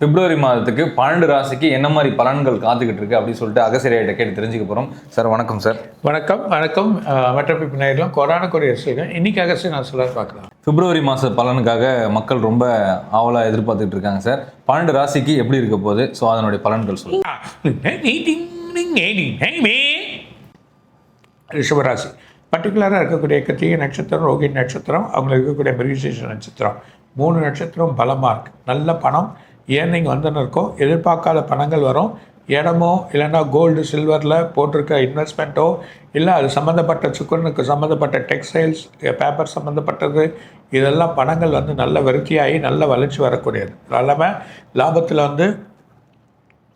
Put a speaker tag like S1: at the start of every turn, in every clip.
S1: பிப்ரவரி மாதத்துக்கு பன்னெண்டு ராசிக்கு என்ன மாதிரி பலன்கள் காத்துக்கிட்டு இருக்கு அப்படின்னு சொல்லிட்டு அகசிரியர்கிட்ட கேட்டு தெரிஞ்சுக்க போகிறோம் சார் வணக்கம் சார்.
S2: வணக்கம் வணக்கம். அஹ், மற்ற பிப்பினாயிரம் கொரோனா ரசிகர்கள். இன்னைக்கு அகஸ்ட் நான் சொல்ல பார்க்கலாம்.
S1: பிப்ரவரி மாத பலனுக்காக மக்கள் ரொம்ப ஆவலாக எதிர்பார்த்துட்டு இருக்காங்க சார். பன்னெண்டு ராசிக்கு எப்படி இருக்க போகுது? ஸோ அதனுடைய பலன்கள் சொல்லுங்கள்
S2: ரிஷபராசி பர்டிகுலராக இருக்கக்கூடிய கிருத்திகை நட்சத்திரம் ரோகிணி நட்சத்திரம் அவங்க இருக்கக்கூடிய மிருகசீஷ நட்சத்திரம். மூணு நட்சத்திரம் பலமாக இருக்குது நல்ல பணம் ஏர்னிங் வந்துன்னு இருக்கும்? எதிர்பார்க்காத பணங்கள் வரும். இடமோ இல்லைன்னா கோல்டு சில்வரில் போட்டிருக்க இன்வெஸ்ட்மெண்ட்டோ இல்லை அது சம்மந்தப்பட்ட சுக்குனுக்கு சம்மந்தப்பட்ட டெக்ஸ்டைல்ஸ் பேப்பர் சம்மந்தப்பட்டது இதெல்லாம் பணங்கள் வந்து நல்ல விருத்தியாகி நல்ல வளர்ச்சி வரக்கூடியது. அது இல்லாமல் லாபத்தில் வந்து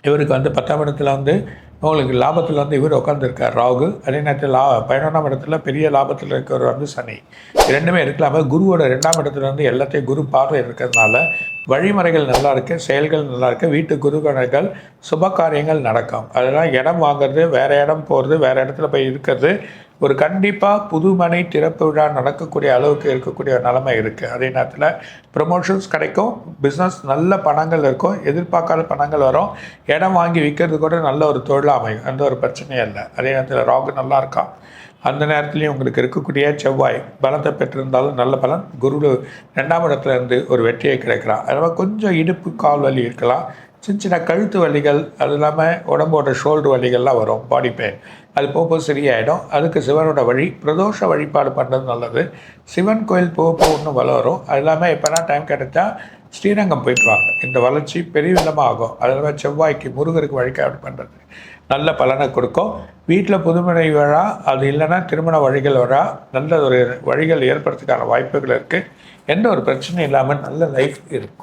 S2: இவருக்கு வந்து பத்தாம் இடத்துல வந்து உங்களுக்கு லாபத்தில் வந்து இவர் உட்காந்துருக்கார் ராகு அதே நேரத்தில் லா பதினொன்றாம் இடத்துல பெரிய லாபத்தில் இருக்கிறவர் வந்து சனி. ரெண்டுமே இருக்கலாம. குருவோட ரெண்டாம் இடத்துல வந்து எல்லாத்தையும் குரு பார்வை இருக்கிறதுனால வழிமுறைகள் நல்லா இருக்கு செயல்கள் நல்லா இருக்கு வீட்டு குருகணங்கள் சுப காரியங்கள் நடக்கும். அதெல்லாம் இடம் வாங்குறது வேற இடம் போகிறது வேற இடத்துல போய் இருக்கிறது ஒரு கண்டிப்பாக புதுமனை திறப்பு விழா நடக்கக்கூடிய அளவுக்கு இருக்கக்கூடிய நிலைமை இருக்குது அதே நேரத்தில் ப்ரொமோஷன்ஸ் கிடைக்கும் பிஸ்னஸ் நல்ல பணங்கள் இருக்கும் எதிர்பார்க்காத பணங்கள் வரும். இடம் வாங்கி விற்கிறது கூட நல்ல ஒரு தொழிலாக அமையும். எந்த ஒரு பிரச்சனையும் இல்லை. அதே நேரத்தில் ராகு நல்லா இருக்கான் அந்த நேரத்துலையும் உங்களுக்கு இருக்கக்கூடிய செவ்வாய் பலத்தை பெற்றிருந்தாலும் நல்ல பலன். குரு ரெண்டாம் இடத்துல இருந்து ஒரு வெற்றியை கிடைக்கலாம் அதனால் கொஞ்சம் இடுப்பு கால் வலி இருக்கலாம். சின்ன சின்ன கழுத்து வலிகள் அது இல்லாமல் உடம்போட ஷோல்டு வலிகள்லாம் வரும் பாடி பெயின் அது போக போக சரியாயிடும். அதுக்கு சிவனோட வழி பிரதோஷ வழிபாடு பண்ணுறது நல்லது. சிவன் கோயில் போக போக இன்னும் வளரும். அது இல்லாமல் எப்போனா டைம் கிடைச்சா ஸ்ரீரங்கம் போயிட்டு வாங்க. இந்த வளர்ச்சி பெரிய விதமாக ஆகும். அது இல்லாமல் செவ்வாய்க்கு முருகருக்கு வழிபாடு பண்ணுறது நல்ல பலனை கொடுக்கும். வீட்டில் புதுமனை விழா அது இல்லைன்னா திருமண வழிகள் வரா நல்ல ஒரு வழிகள் ஏற்படுறதுக்கான வாய்ப்புகள் இருக்குது எந்த ஒரு பிரச்சனையும் இல்லாமல் நல்ல லைஃப் இருக்கும்.